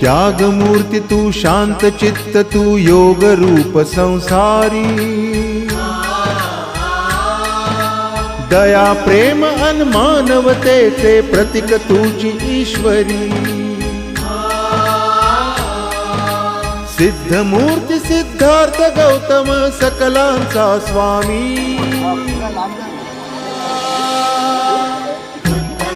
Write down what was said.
त्यागमूर्ति तू शांत चित्त तू योग रूप संसारी. दया प्रेम अन मानवतेचे प्रतीक तुझी ईश्वरी. सिद्धमूर्ती सिद्धार्थ गौतम सकलांचा स्वामी.